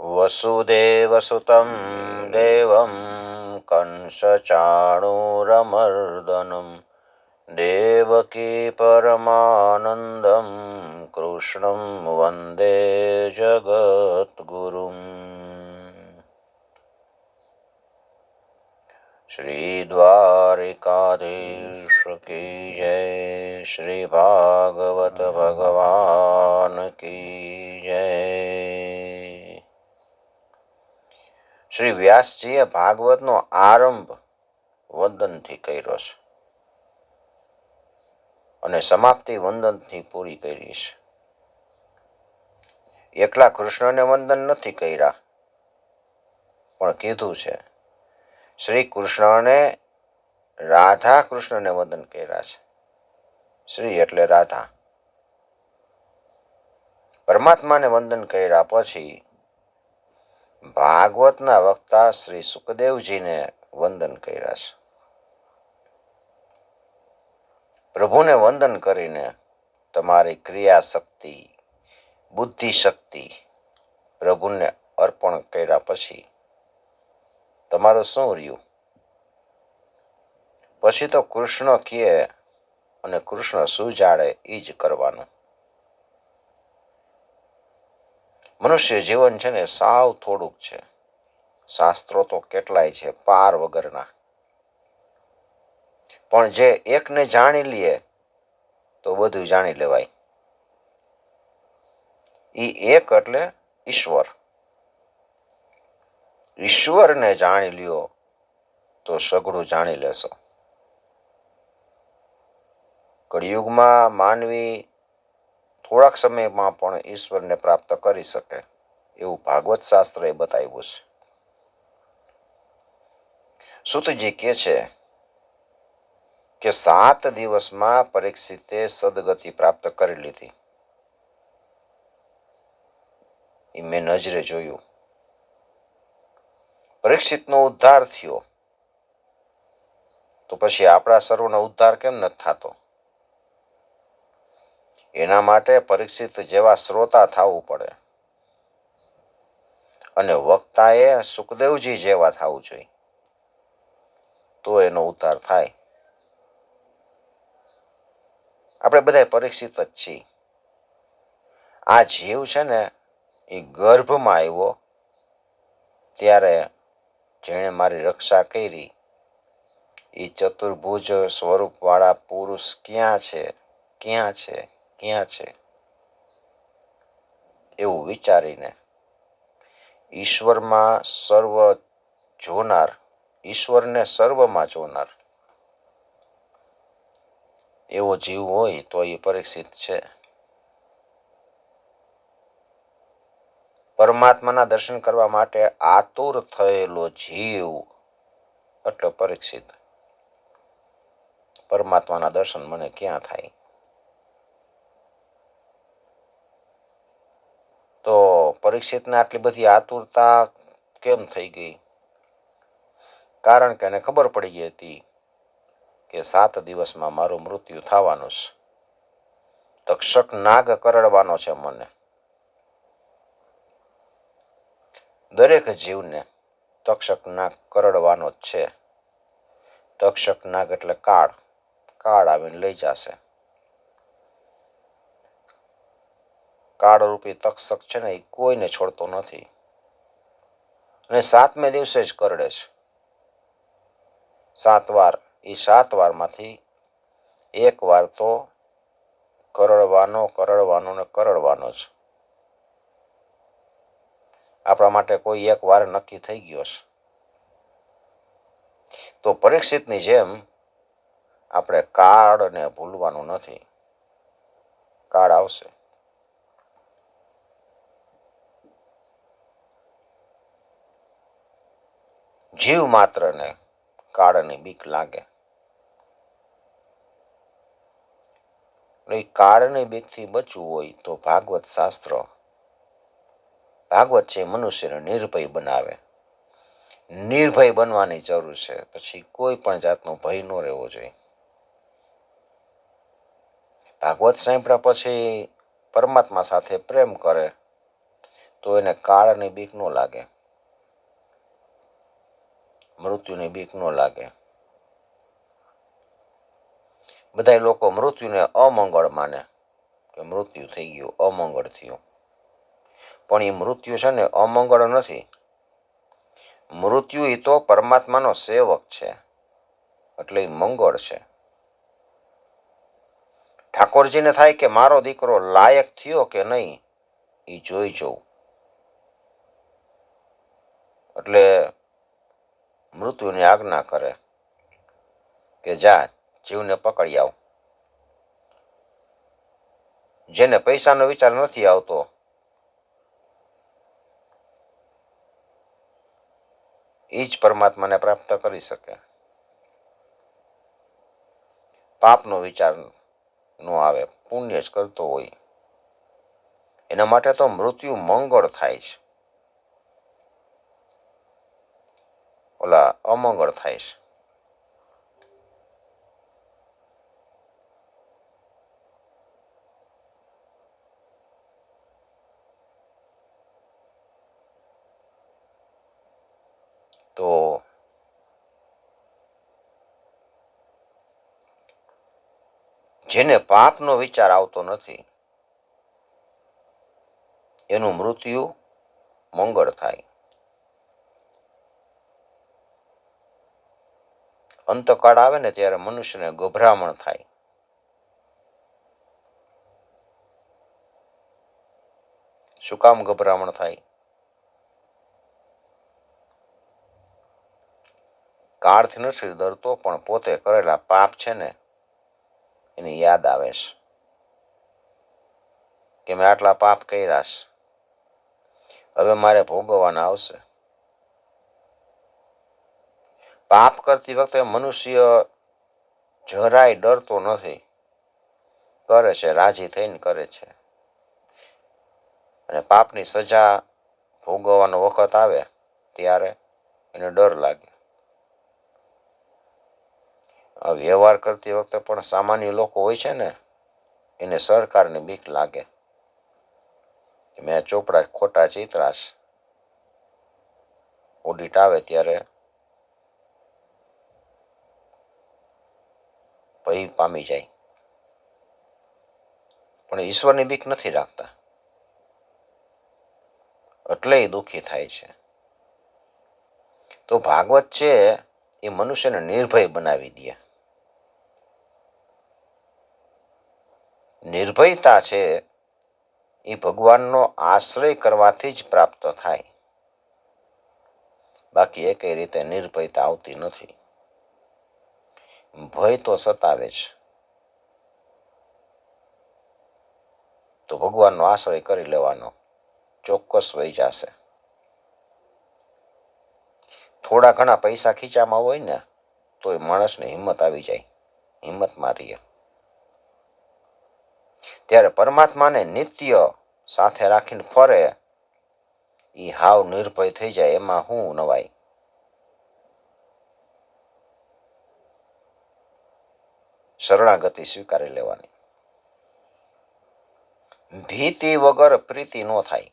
वसुदेवसुतं देवं कंसचाणूरमर्दनं देवकी परमानन्दं कृष्णं वन्दे जगद्गुरुम् श्रीद्वारिकाधीश की जय श्री भागवत भगवान की जय શ્રી વ્યાસજીએ ભાગવતનો આરંભ વંદનથી કર્યો છે અને સમાપ્તિ વંદનથી પૂરી કરી છે. એકલા કૃષ્ણને વંદન નથી કર્યા, પણ કીધું છે, શ્રી કૃષ્ણને રાધા કૃષ્ણને વંદન કર્યા છે. શ્રી એટલે રાધા. પરમાત્માને વંદન કર્યા પછી ભાગવતના વક્તા શ્રી સુખદેવજીને વંદન કર્યા છે. પ્રભુને વંદન કરીને તમારી ક્રિયા શક્તિ બુદ્ધિ શક્તિ પ્રભુને અર્પણ કર્યા પછી તમારું શું રહ્યું? પછી તો કૃષ્ણ કહે અને કૃષ્ણ શું જાડે એ જ કરવાનું. મનુષ્ય જીવન છે ને સાવ થોડુંક છે. શાસ્ત્રો તો કેટલાય છે, પાર વગરના. પણ જે એકને જાણી લઈએ તો બધું જાણી લેવાય. ઈ એક એટલે ઈશ્વર. ઈશ્વરને જાણી લ્યો, તો સઘળું જાણી લેશો. કળિયુગમાં માનવી થોડાક સમયમાં પણ ઈશ્વરને પ્રાપ્ત કરી શકે, એવું ભાગવત શાસ્ત્રએ બતાવ્યું છે. સુતજી કે છે કે સાત દિવસમાં પરીક્ષિતે સદગતિ પ્રાપ્ત કરી લીધી. એ મેં નજરે જોયું. પરીક્ષિતનો ઉદ્ધાર થયો. તો પછી આપણા સર્વનો ઉદ્ધાર કેમ નથી થતો? એના માટે પરીક્ષિત જેવા શ્રોતા થવું પડે. અને વક્તાએ સુખદેવજી જેવા થવું જોઈએ. તો એનો ઉતાર થાય. આપણે બધા પરીક્ષિત જ છીએ. આ જીવ છે ને, એ ગર્ભમાં આવ્યો, ત્યારે જેણે મારી રક્ષા કરી, એ ચતુર્ભુજ સ્વરૂપવાળા પુરુષ ક્યાં છે? ક્યાં છે? ક્યાં છે? એવું વિચારીને ઈશ્વરમાં સર્વ જોનાર, ઈશ્વરને સર્વમાં જોનાર એવો જીવ હોય તો એ પરીક્ષિત છે. પરમાત્માના દર્શન કરવા માટે આતુર થયેલો જીવ એટલે પરીક્ષિત. પરમાત્માના દર્શન મને ક્યાં થાય? તો પરીક્ષિતને આટલી બધી આતુરતા કેમ થઈ ગઈ? કારણ કે એને ખબર પડી ગઈ હતી કે સાત દિવસમાં મારું મૃત્યુ થવાનું છે. તક્ષક નાગ કરડવાનો છે મને. દરેક જીવને તક્ષક નાગ કરડવાનો જ છે. તક્ષક નાગ એટલે કાળ. કાળ આવીને લઈ જશે. કાળરૂપી તક્ષક છે ને એ કોઈને છોડતો નથી. અને સાતમે દિવસે જ કરડે છે. સાત વાર એ સાત વારમાંથી એક વાર તો કરડવાનો કરડવાનો ને કરડવાનો જ. આપણા માટે કોઈ એક વાર નક્કી થઈ ગયો છે. તો પરીક્ષિતની જેમ આપણે કાળને ભૂલવાનું નથી. કાળ આવશે. જીવ માત્રને કાળની બીક લાગે. કાળની બીકથી બચવું હોય તો ભાગવત શાસ્ત્ર, ભાગવત છે મનુષ્યને નિર્ભય બનાવે. નિર્ભય બનવાની જરૂર છે. પછી કોઈ પણ જાતનો ભય ન રહેવો જોઈએ. ભાગવત સાંભળ્યા પછી પરમાત્મા સાથે પ્રેમ કરે તો એને કાળની બીક ન લાગે. મૃત્યુની બીક ન લાગે. બધા લોકો મૃત્યુને અમંગળ માને કે મૃત્યુ થઈ ગયું, અમંગળ થયું. પણ એ મૃત્યુ છે ને અમંગળ નથી. મૃત્યુ એ તો પરમાત્માનો સેવક છે, એટલે મંગળ છે. ઠાકોરજીને થાય કે મારો દીકરો લાયક થયો કે નહીં એ જોઈ જવું એટલે મૃત્યુની આજ્ઞા કરે કે જા, જીવને પકડી આવ. જેને પૈસાનો વિચાર નથી આવતો એ જ પરમાત્માને પ્રાપ્ત કરી શકે. પાપનો વિચાર નો આવે, પુણ્ય જ કરતો હોય. એના માટે તો મૃત્યુ મંગળ થાય છે. ઓલા અમંગળ થાય તો જેને પાપનો વિચાર આવતો નથી એનું મૃત્યુ મંગળ થાય અંતકાળ આવે ને ત્યારે મનુષ્યને ગભરામણ થાય. શું કામ ગભરામણ થાય? કાળથી નથી ડરતો, પણ પોતે કરેલા પાપ છે ને, એની યાદ આવે છે. કે મેં આટલા પાપ કર્યા હવે મારે ભોગવવાના આવશે. પાપ કરતી વખતે મનુષ્ય જરાય ડરતો નથી. કરે છે, રાજી થઈને કરે છે. અને પાપની સજા ભોગવવાનો વખત આવે ત્યારે એને ડર લાગે. વ્યવહાર કરતી વખતે પણ સામાન્ય લોકો હોય છે ને, એને સરકારની બીક લાગે. મેં ચોપડા ખોટા ચિતરાશ ઓડિટ આવે ત્યારે પામી જાય. પણ ઈશ્વરની બીક નથી રાખતા. એટલે દુઃખી થાય છે. તો ભાગવત છે, એ મનુષ્યને નિર્ભય બનાવી દે. નિર્ભયતા છે, એ ભગવાનનો આશ્રય કરવાથી જ પ્રાપ્ત થાય. બાકી એ કઈ રીતે નિર્ભયતા આવતી નથી. ભય તો સતાવે જ. તો ભગવાનનો આશ્રય કરી લેવાનો. ચોક્કસ વહી જશે. થોડા ઘણા પૈસા ખીચામાં હોય ને તો એ માણસને હિંમત આવી જાય. હિંમત મારીએ ત્યારે પરમાત્માને નિત્ય સાથે રાખીને ફરે. એ હાવ નિર્ભય થઈ જાય, એમાં હું નવાય. શરણાગતિ સ્વીકારી લેવાની. ભીતિ વગર પ્રીતિ ન થાય.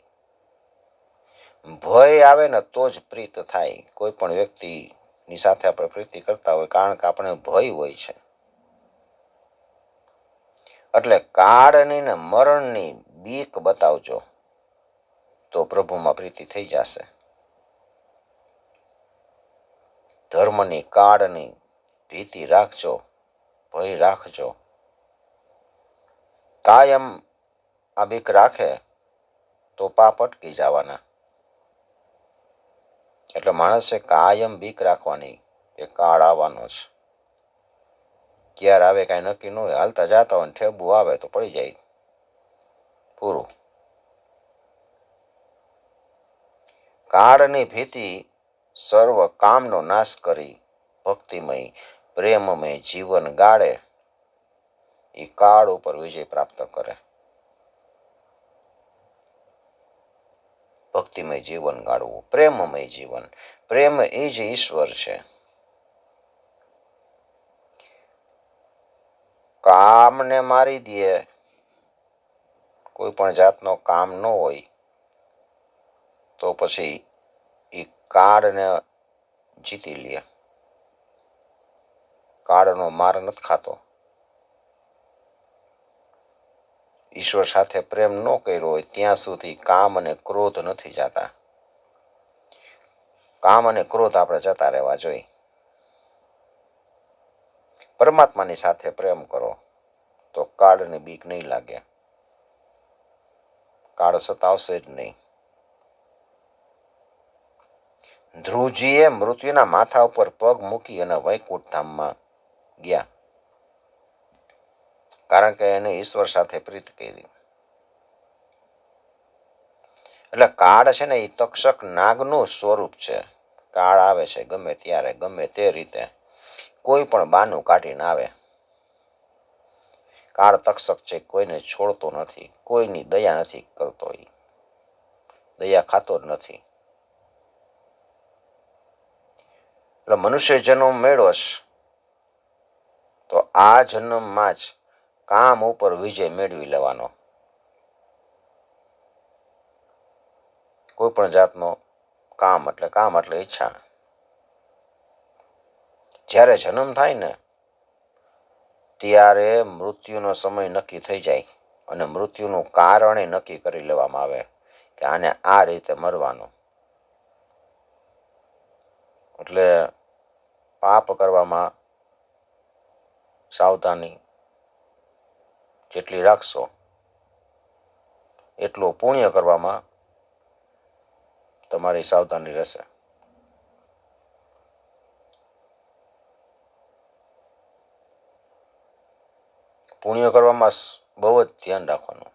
ભય આવે ને તો જ પ્રીત થાય. કોઈ પણ વ્યક્તિની સાથે આપણે પ્રીતિ કરતા હોય, કારણ કે આપણે ભય હોય છે. એટલે કાળની ને મરણની બીક બતાવજો, તો પ્રભુમાં પ્રીતિ થઈ જશે. ધર્મની, કાળની ભીતિ રાખજો. ભય રાખજો કાયમ આ રાખે તો પાપ અટકી જવાના. એટલે માણસે કાયમ બીક રાખવાની કે કાળ આવવાનો છે ક્યારે આવે કાંઈ નક્કી ન હોય, હાલતા જતા હોય ઠેબુ આવે તો પડી જાય. પૂરું. કાળની ભીતિ સર્વ કામનો નાશ કરી ભક્તિમય પ્રેમમય જીવન ગાળે, એ કાળ ઉપર વિજય પ્રાપ્ત કરે. ભક્તિમય જીવન ગાળવું, પ્રેમમય જીવન. પ્રેમ એ જ ઈશ્વર છે. કામને મારી દે કોઈ પણ જાતનો કામ ન હોય, તો પછી એ કાળને જીતી લે. કાળનો માર નથી ખાતો. ઈશ્વર સાથે પ્રેમ ન કર્યો હોય ત્યાં સુધી કામ અને ક્રોધ નથી જતા. કામ અને ક્રોધ આપણે જતા રહેવા જોઈએ. પરમાત્માની સાથે પ્રેમ કરો તો કાળની બીક નહીં લાગે. કાળ સતાવશે જ નહીં. ધ્રુવજીએ મૃત્યુના માથા ઉપર પગ મૂકી અને વૈકુંઠ ધામમાં ગયા. કારણ કે એને ઈશ્વર સાથે પ્રીત કરી. એટલે કાળ છે ને એ તક્ષક નાગનું સ્વરૂપ છે. કાળ આવે છે ગમે ત્યારે, ગમે તે રીતે. કોઈ પણ બાનું કાઢીને આવે. કાળ તક્ષક છે કોઈને છોડતો નથી, કોઈની દયા નથી કરતો એ દયા ખાતો જ નથી. એટલે મનુષ્ય જન્મ મેળવશ તો આ જન્મમાં જ કામ ઉપર વિજય મેળવી લેવાનો. કોઈ પણ જાતનો કામ એટલે કામ એટલે ઈચ્છા. જ્યારે જન્મ થાય ને, ત્યારે મૃત્યુનો સમય નક્કી થઈ જાય અને મૃત્યુનું કારણ નક્કી કરી લેવામાં આવે કે આને આ રીતે મરવાનું. એટલે પાપ કરવામાં સાવધાની જેટલી રાખશો, એટલું પુણ્ય કરવામાં તમારી સાવધાની રહેશે. પુણ્ય કરવામાં બહુ જ ધ્યાન રાખવાનું.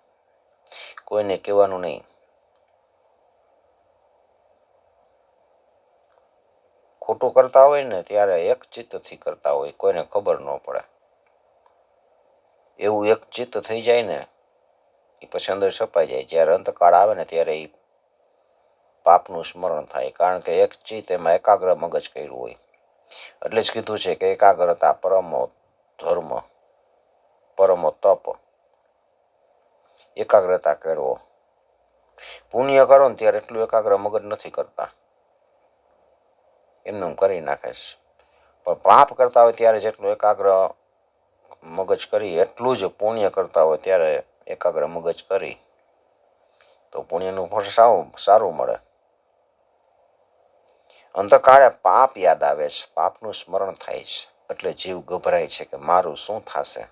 કોઈને કહેવાનું નહીં. ખોટું કરતા હોય ને ત્યારે એક ચિત્તથી કરતા હોય, કોઈને ખબર ન પડે. એવું એક ચિત્ત થઈ જાય ને એ પછી અંદર છપાઈ જાય. જ્યારે અંતકાળ આવે ને ત્યારે એ પાપનું સ્મરણ થાય. કારણ કે એક ચિત્ત એમાં એકાગ્ર મગજ કર્યું હોય. એટલે જ કીધું છે કે એકાગ્રતા પરમો ધર્મ, પરમો તપ. એકાગ્રતા કેળવો. પુણ્ય કરો ને ત્યારે એટલું એકાગ્ર મગજ નથી કરતા. એમનું કરી નાખે છે. પણ પાપ કરતા હોય ત્યારે જેટલું એકાગ્ર મગજ કરી, એટલું જ પુણ્ય કરતા હોય ત્યારે એકાગ્ર મગજ કરી. તો પુણ્યનું ફળ સારું સારું મળે. અંતકાળે પાપ યાદ આવે છે, પાપનું સ્મરણ થાય છે, એટલે જીવ ગભરાય છે કે મારું શું થશે?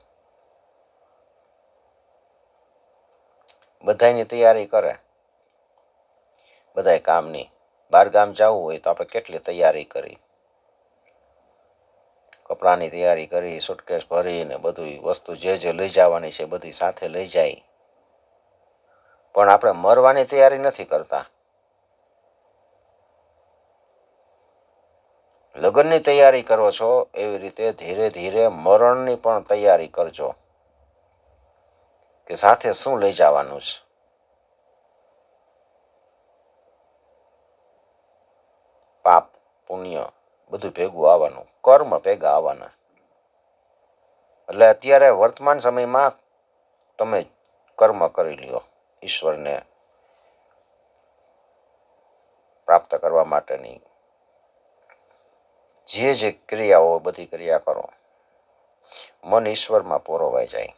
બધાની તૈયારી કરે. બધાય કામની. બહાર ગામ જવું હોય તો આપણે કેટલી તૈયારી કરી? કપડાની તૈયારી કરી સુટકેસ ભરીને બધું વસ્તુ જે જે લઈ જવાની છે બધી સાથે લઈ જાય. પણ આપણે મરવાની તૈયારી નથી કરતા. લગ્નની તૈયારી કરો છો, એવી રીતે ધીરે ધીરે મરણની પણ તૈયારી કરજો. કે સાથે શું લઈ જવાનું છે? પાપ, પુણ્ય બધું ભેગું આવવાનું, કર્મ ભેગા આવવાના. એટલે અત્યારે વર્તમાન સમયમાં તમે કર્મ કરી લ્યો ઈશ્વરને પ્રાપ્ત કરવા માટેની. જે જે ક્રિયાઓ બધી ક્રિયા કરો, મન ઈશ્વરમાં પોરોવાઈ જાય.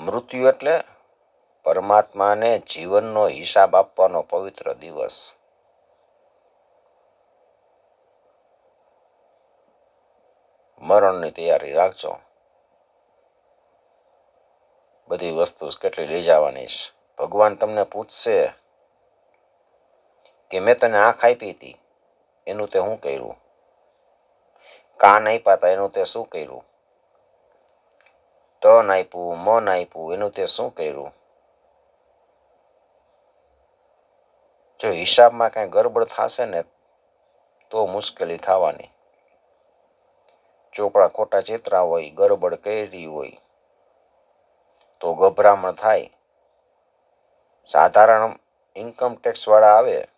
મૃત્યુ એટલે પરમાત્માને જીવનનો હિસાબ આપવાનો પવિત્ર દિવસ. મરણની તૈયારી રાખજો. બધી વસ્તુ કેટલી લઈ જવાની છે. ભગવાન તમને પૂછશે કે મેં તને આંખ આપી હતી, એનું તે શું કર્યું? કાન આપ્યા હતા એનું તે શું કર્યું? તન આપ્યું, મન આપ્યું, એનું તે શું કર્યું? જો હિસાબમાં કાંઈ ગરબડ થશે ને તો મુશ્કેલી થવાની. ચોપડા ખોટા ચિત્રા હોય, ગરબડ કરી હોય, તો ગભરામણ થાય. સાધારણ ઇન્કમ ટેક્સ વાળા આવે,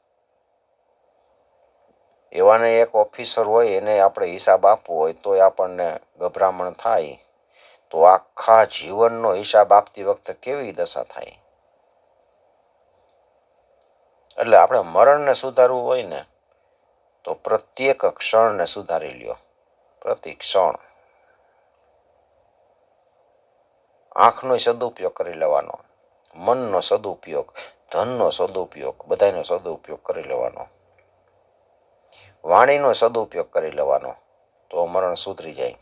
એવાને એક ઓફિસર હોય, એને આપણે હિસાબ આપવો હોય, તોય આપણને ગભરામણ થાય. તો આખા જીવનનો હિસાબ આપતી વખતે કેવી દશા થાય? એટલે આપણે મરણને સુધારવું હોય ને, તો પ્રત્યેક ક્ષણને સુધારી લ્યો. પ્રતિ ક્ષણ. આંખનો સદુપયોગ કરી લેવાનો. મનનો સદુપયોગ, ધનનો સદુપયોગ બધાનો સદુપયોગ કરી લેવાનો. વાણીનો સદુપયોગ કરી લેવાનો, તો મરણ સુધરી જાય.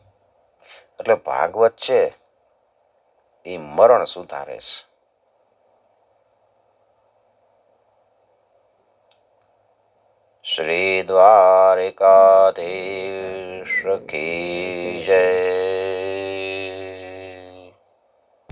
એટલે ભાગવત છે એ મરણ સુધારે છે. શ્રી દ્વારિકાધીશ કી જય.